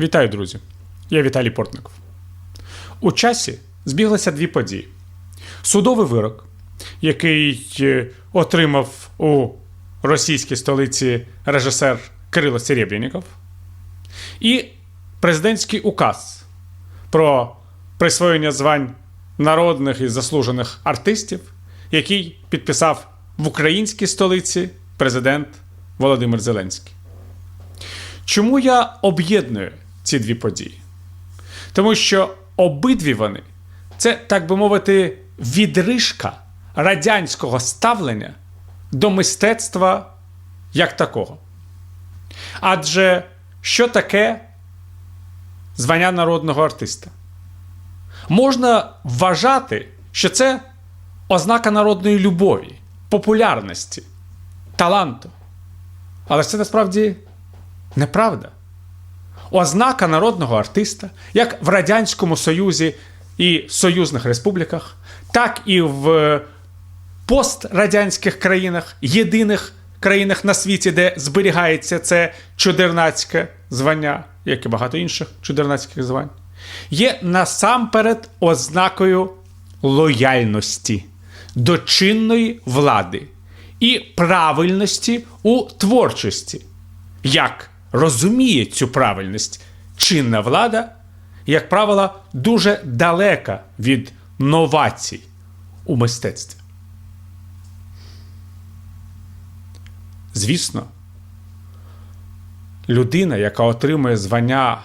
Вітаю, друзі! Я Віталій Портников. У часі збіглися дві події: судовий вирок, який е, отримав у російській столиці режисер Кирило Серебряніков, і президентський указ про присвоєння звань народних і заслужених артистів, який підписав в українській столиці президент Володимир Зеленський. Чому я об'єдную ці дві події? Тому що обидві вони це, так би мовити, відрижка радянського ставлення до мистецтва як такого. Адже що таке звання народного артиста? Можна вважати, що це ознака народної любові, популярності, таланту. Але це насправді неправда. Ознака народного артиста, як в Радянському Союзі і союзних республіках, так і в пострадянських країнах, єдиних країнах на світі, де зберігається це чудернацьке звання, як і багато інших чудернацьких звань, є насамперед ознакою лояльності до чинної влади і правильності у творчості. Як розуміє цю правильність чинна влада, як правило, дуже далека від новацій у мистецтві. Звісно, людина, яка отримує звання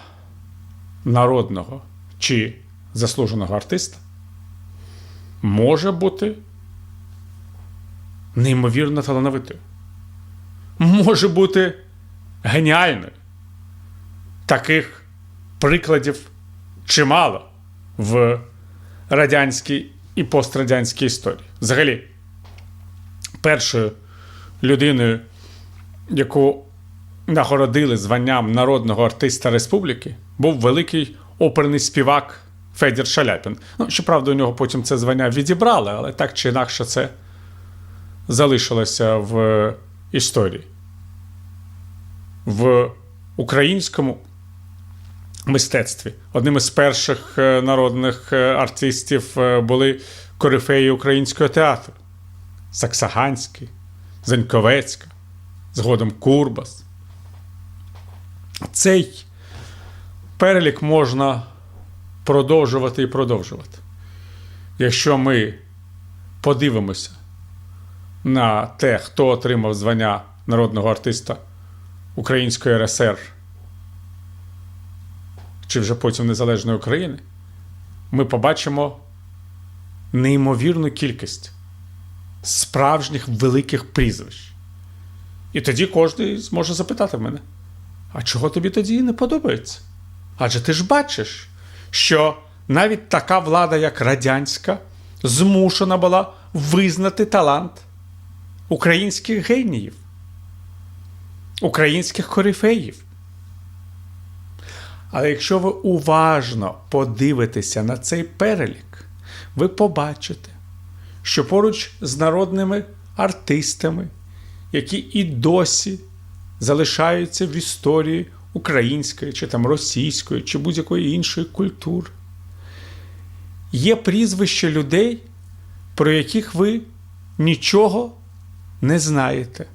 народного чи заслуженого артиста, може бути неймовірно талановитою. Може бути геніальною. Таких прикладів чимало в радянській і пострадянській історії. Взагалі, першою людиною, яку нагородили званням народного артиста республіки, був великий оперний співак Федір Шаляпін. Ну, щоправда, у нього потім це звання відібрали, але так чи інакше це залишилося в історії. В українському мистецтві одним із перших е, народних е, артистів е, були корифеї українського театру: Саксаганський, Заньковецька, згодом Курбас. Цей перелік можна продовжувати і продовжувати. Якщо ми подивимося на те, хто отримав звання народного артиста Української РСР чи вже потім Незалежної України, ми побачимо неймовірну кількість справжніх великих прізвищ. І тоді кожен зможе запитати мене: а чого тобі тоді не подобається? Адже ти ж бачиш, що навіть така влада, як радянська, змушена була визнати талант українських геніїв, українських корифеїв. Але якщо ви уважно подивитеся на цей перелік, ви побачите, що поруч з народними артистами, які і досі залишаються в історії української, чи там російської, чи будь-якої іншої культури, є прізвища людей, про яких ви нічого не знаєте,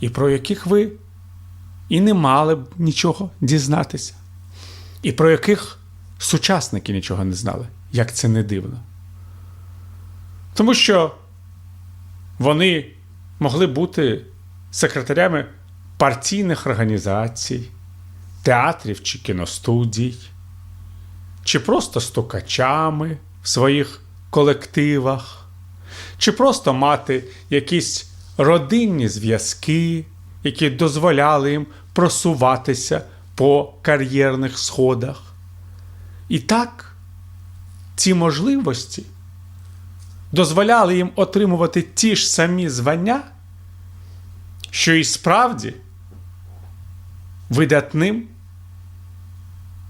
і про яких ви і не мали б нічого дізнатися, і про яких сучасники нічого не знали, як це не дивно. Тому що вони могли бути секретарями партійних організацій, театрів чи кіностудій, чи просто стукачами в своїх колективах, чи просто мати якісь родинні зв'язки, які дозволяли їм просуватися по кар'єрних сходах. І так, ці можливості дозволяли їм отримувати ті ж самі звання, що і справді видатним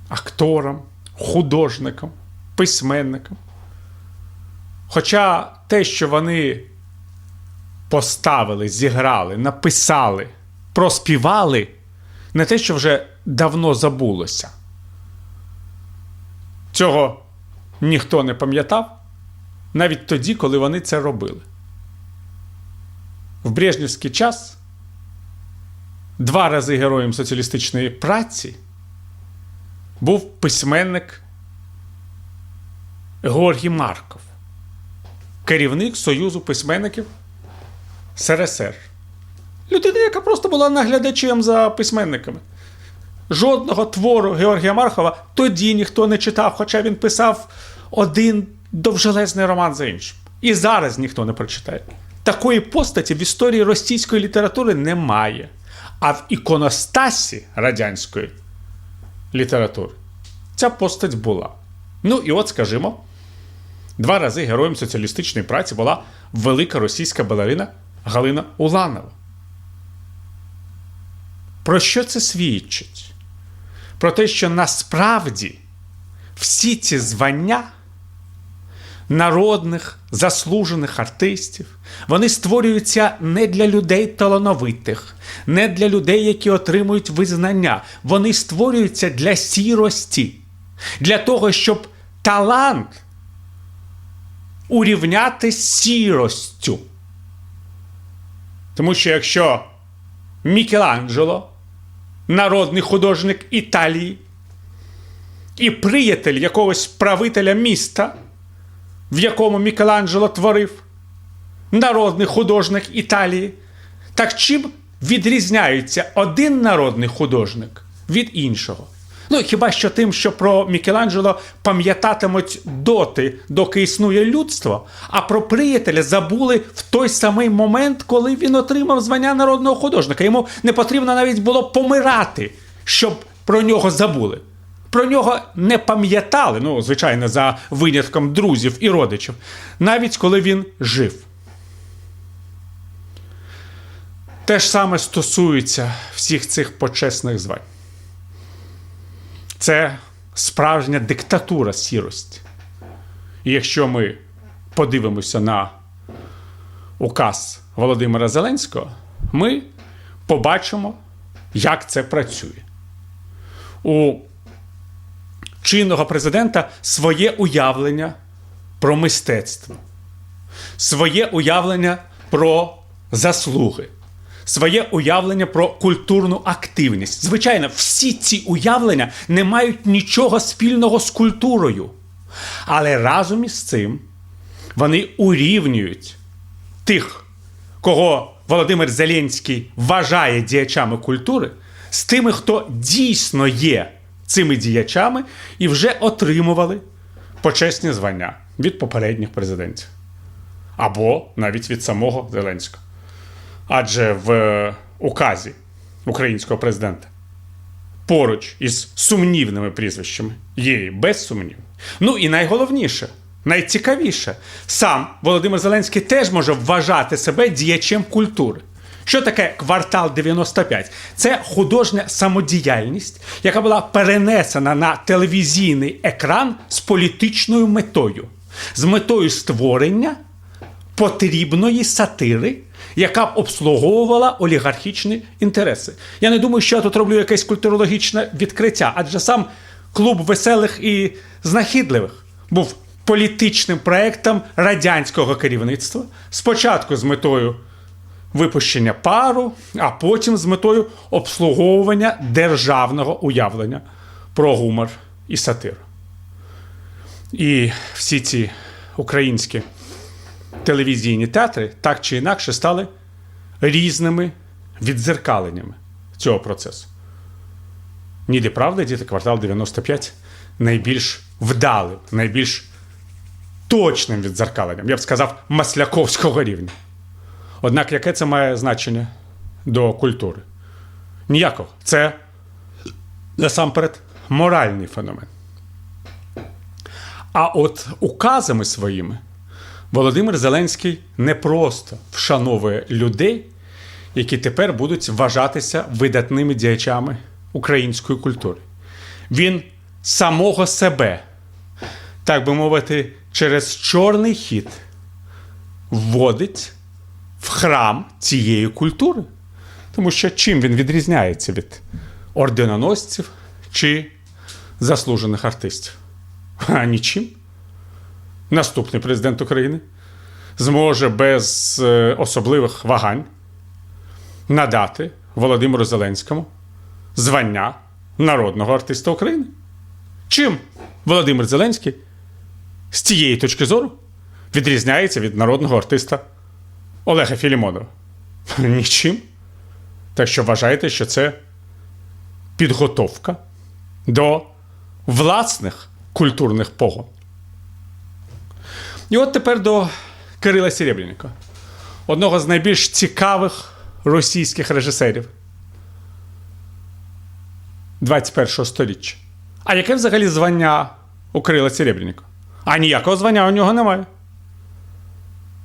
акторам, художникам, письменникам. Хоча те, що вони поставили, зіграли, написали, проспівали, не те, що вже давно забулося. Цього ніхто не пам'ятав навіть тоді, коли вони це робили. В Брежнівський час два рази героєм соціалістичної праці був письменник Георгій Марков, керівник Союзу письменників СРСР. Людина, яка просто була наглядачем за письменниками. Жодного твору Георгія Маркова тоді ніхто не читав, хоча він писав один довжелезний роман за іншим. І зараз ніхто не прочитає. Такої постаті в історії російської літератури немає. А в іконостасі радянської літератури ця постать була. Ну і от, скажімо, два рази героєм соціалістичної праці була велика російська балерина Галина Уланова. Про що це свідчить? Про те, що насправді всі ці звання народних заслужених артистів, вони створюються не для людей талановитих, не для людей, які отримують визнання. Вони створюються для сірості, для того, щоб талант урівняти сіростю. Тому що якщо Мікеланджело, народний художник Італії, і приятель якогось правителя міста, в якому Мікеланджело творив, народний художник Італії, так чим відрізняється один народний художник від іншого? Ну, хіба що тим, що про Мікеланджело пам'ятатимуть доти, доки існує людство, а про приятеля забули в той самий момент, коли він отримав звання народного художника. Йому не потрібно навіть було помирати, щоб про нього забули. Про нього не пам'ятали, ну, звичайно, за винятком друзів і родичів, навіть коли він жив. Те ж саме стосується всіх цих почесних звань. Це справжня диктатура сірості. І якщо ми подивимося на указ Володимира Зеленського, ми побачимо, як це працює. У чинного президента своє уявлення про мистецтво, своє уявлення про заслуги, своє уявлення про культурну активність. Звичайно, всі ці уявлення не мають нічого спільного з культурою. Але разом із цим вони урівнюють тих, кого Володимир Зеленський вважає діячами культури, з тими, хто дійсно є цими діячами і вже отримували почесні звання від попередніх президентів. Або навіть від самого Зеленського. Адже в указі українського президента поруч із сумнівними прізвищами є і без сумнівів. Ну і найголовніше, найцікавіше, сам Володимир Зеленський теж може вважати себе діячем культури. Що таке квартал 95? Це художня самодіяльність, яка була перенесена на телевізійний екран з політичною метою, з метою створення потрібної сатири, яка б обслуговувала олігархічні інтереси. Я не думаю, що я тут роблю якесь культурологічне відкриття, адже сам клуб веселих і знахідливих був політичним проектом радянського керівництва, спочатку з метою випущення пару, а потім з метою обслуговування державного уявлення про гумор і сатиру. І всі ці українські телевізійні театри так чи інакше стали різними віддзеркаленнями цього процесу. Ніде правда, діти, квартал 95 найбільш вдалим, найбільш точним віддзеркаленням, я б сказав, масляковського рівня. Однак яке це має значення до культури? Ніякого. Це насамперед моральний феномен. А от указами своїми Володимир Зеленський не просто вшановує людей, які тепер будуть вважатися видатними діячами української культури. Він самого себе, так би мовити, через чорний хід вводить в храм цієї культури. Тому що чим він відрізняється від орденоносців чи заслужених артистів. А нічим. Наступний президент України зможе без е, особливих вагань надати Володимиру Зеленському звання народного артиста України. Чим Володимир Зеленський з цієї точки зору відрізняється від народного артиста Олега Філімонова? Нічим. Так що вважаєте, що це підготовка до власних культурних погон. І от тепер до Кирила Серебряніка, одного з найбільш цікавих російських режисерів 21-го століття. А яке взагалі звання у Кирила Серебряніка? А ніякого звання у нього немає.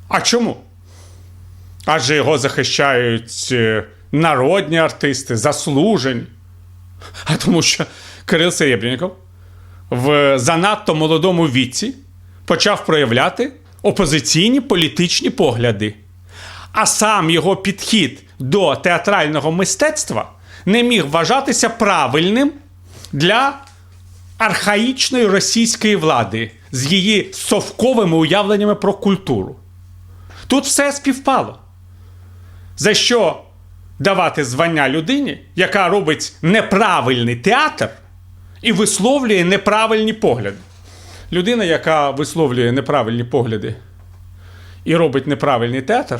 А чому? Адже його захищають е, народні артисти, заслужені. А тому що Кирил Серебряніков в занадто молодому віці почав проявляти опозиційні політичні погляди. А сам його підхід до театрального мистецтва не міг вважатися правильним для архаїчної російської влади з її совковими уявленнями про культуру. Тут все співпало. За що давати звання людині, яка робить неправильний театр і висловлює неправильні погляди? Людина, яка висловлює неправильні погляди і робить неправильний театр,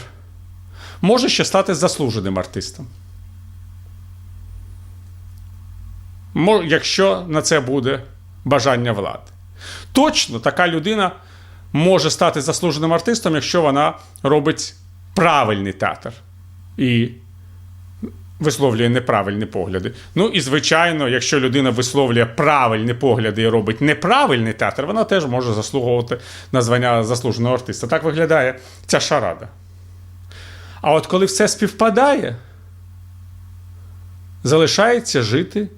може ще стати заслуженим артистом. Якщо на це буде бажання влади. Точно така людина може стати заслуженим артистом, якщо вона робить правильний театр і висловлює неправильні погляди. Ну і звичайно, якщо людина висловлює правильні погляди і робить неправильний театр, вона теж може заслуговувати на звання заслуженого артиста. Так виглядає ця шарада. А от коли все співпадає, залишається жити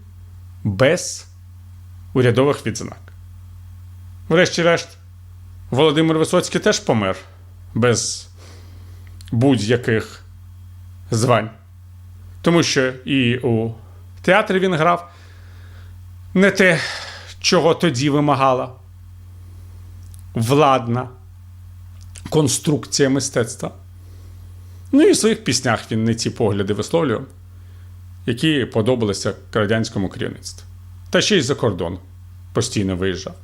без урядових відзнак. Врешті-решт, Володимир Висоцький теж помер без будь-яких звань. Тому що і у театрі він грав не те, чого тоді вимагала владна конструкція мистецтва. Ну і в своїх піснях він не ці погляди висловлював, які подобалися радянському керівництву. Та ще й за кордон постійно виїжджав.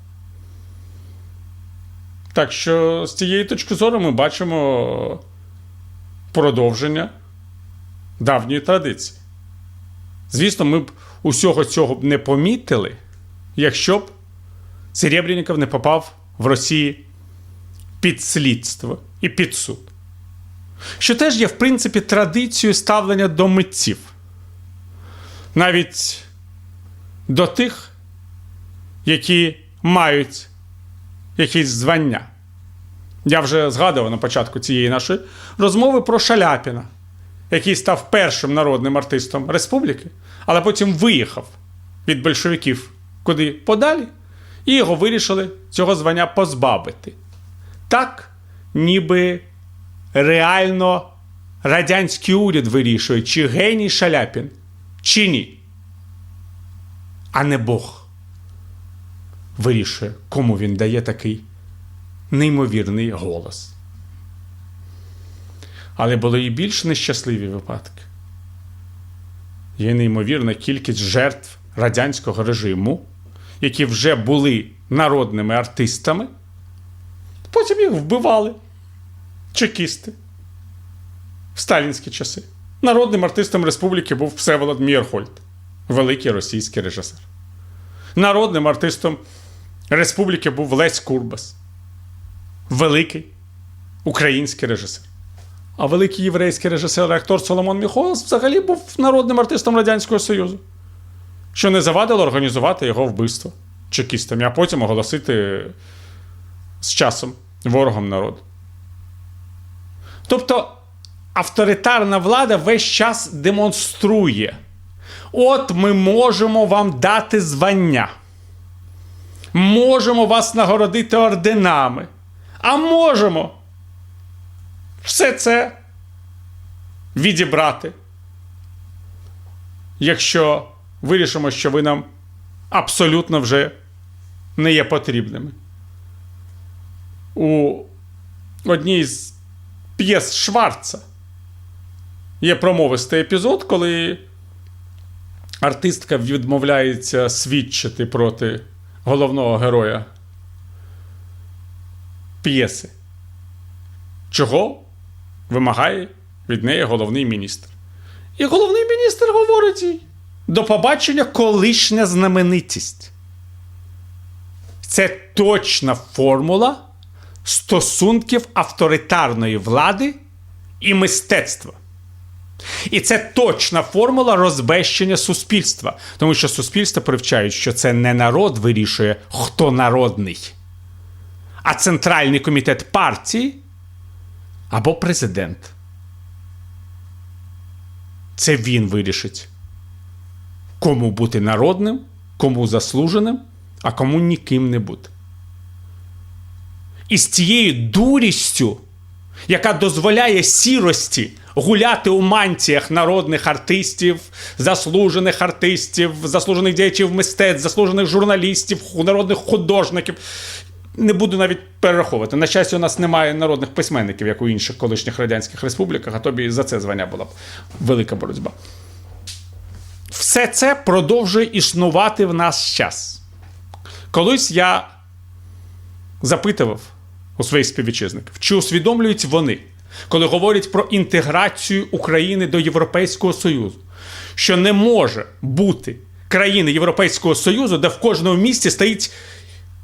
Так що з цієї точки зору ми бачимо продовження давньої традиції. Звісно, ми б усього цього б не помітили, якщо б Серебряніков не попав в Росії під слідство і під суд. Що теж є, в принципі, традицією ставлення до митців. Навіть до тих, які мають якісь звання. Я вже згадував на початку цієї нашої розмови про Шаляпіна, який став першим народним артистом республіки, але потім виїхав від большевиків куди подалі, і його вирішили цього звання позбавити. Так, ніби реально радянський уряд вирішує, чи геній Шаляпін, чи ні. А не Бог вирішує, кому він дає такий неймовірний голос. Але були і більш нещасливі випадки. Є неймовірна кількість жертв радянського режиму, які вже були народними артистами, потім їх вбивали чекісти в сталінські часи. Народним артистом республіки був Всеволод Мєрхольд, великий російський режисер. Народним артистом республіки був Лесь Курбас, великий український режисер. А великий єврейський режисер і актор Соломон Міхолас взагалі був народним артистом Радянського Союзу, що не завадило організувати його вбивство чекістами, а потім оголосити з часом ворогом народу. Тобто авторитарна влада весь час демонструє: от ми можемо вам дати звання, можемо вас нагородити орденами, а можемо все це відібрати, якщо вирішимо, що ви нам абсолютно вже не є потрібними. У одній з п'єс Шварца є промовистий епізод, коли артистка відмовляється свідчити проти головного героя п'єси. Чого вимагає від неї головний міністр? І головний міністр говорить їй: до побачення колишня знаменитість. Це точна формула стосунків авторитарної влади і мистецтва. І це точна формула розбещення суспільства, тому що суспільство привчають, що це не народ вирішує, хто народний, а центральний комітет партії або президент. Це він вирішить, кому бути народним, кому заслуженим, а кому ніким не бути. І з цією дурістю, яка дозволяє сірості гуляти у мантіях народних артистів, заслужених артистів, заслужених діячів мистецтв, заслужених журналістів, народних художників. Не буду навіть перераховувати. На щастя, у нас немає народних письменників, як у інших колишніх радянських республіках, а тобі за це звання була б велика боротьба. Все це продовжує існувати в наш час. Колись я запитував у своїх співвітчизників, чи усвідомлюють вони, коли говорять про інтеграцію України до Європейського Союзу, що не може бути країни Європейського Союзу, де в кожному місті стоїть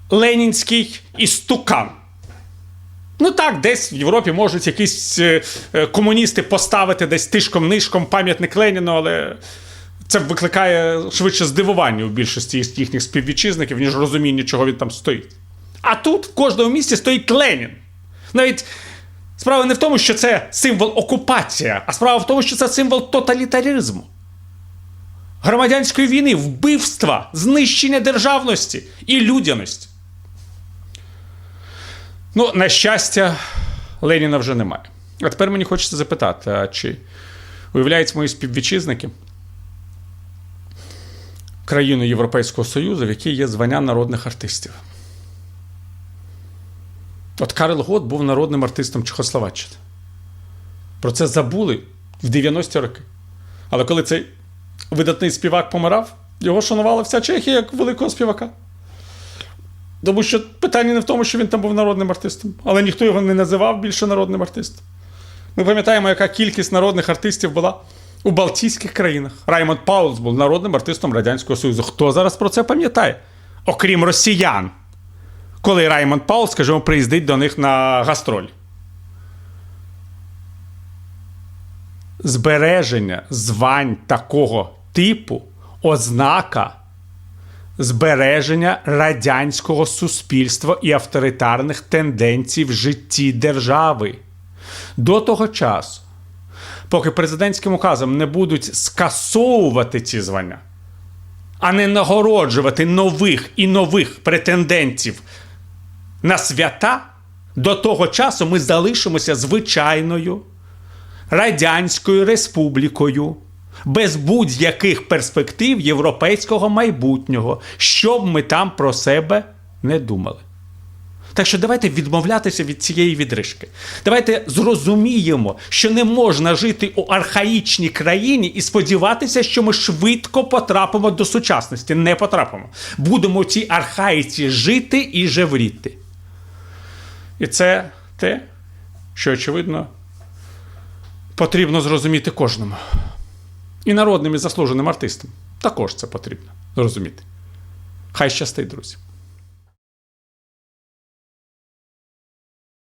ленінський істукан. Ну так, десь в Європі можуть якісь е, е, комуністи поставити десь тишком-нишком пам'ятник Леніну, але це викликає швидше здивування у більшості їхніх співвітчизників, ніж розуміння, чого він там стоїть. А тут в кожному місті стоїть Ленін. Навіть справа не в тому, що це символ окупації, а справа в тому, що це символ тоталітаризму. Громадянської війни, вбивства, знищення державності і людяності. Ну, на щастя, Леніна вже немає. А тепер мені хочеться запитати: а чи уявляють мої співвітчизники країну Європейського Союзу, в якій є звання народних артистів? От Карл Гот був народним артистом Чехословаччини. Про це забули в 90-ті роки. Але коли цей видатний співак помирав, його шанувала вся Чехія як великого співака. Тому що питання не в тому, що він там був народним артистом, але ніхто його не називав більше народним артистом. Ми пам'ятаємо, яка кількість народних артистів була у Балтійських країнах. Раймонд Паулс був народним артистом Радянського Союзу. Хто зараз про це пам'ятає? Окрім росіян, коли Раймонд Паулс, скажімо, приїздить до них на гастроль. Збереження звань такого типу ознака збереження радянського суспільства і авторитарних тенденцій в житті держави. До того часу, поки президентським указом не будуть скасовувати ці звання, а не нагороджувати нових і нових претендентів на свята, до того часу ми залишимося звичайною Радянською Республікою без будь-яких перспектив європейського майбутнього, що б ми там про себе не думали. Так що давайте відмовлятися від цієї відрижки. Давайте зрозуміємо, що не можна жити у архаїчній країні і сподіватися, що ми швидко потрапимо до сучасності. Не потрапимо. Будемо у цій архаїці жити і жевріти. І це те, що, очевидно, потрібно зрозуміти кожному. І народним і заслуженим артистам також це потрібно зрозуміти. Хай щастить, друзі.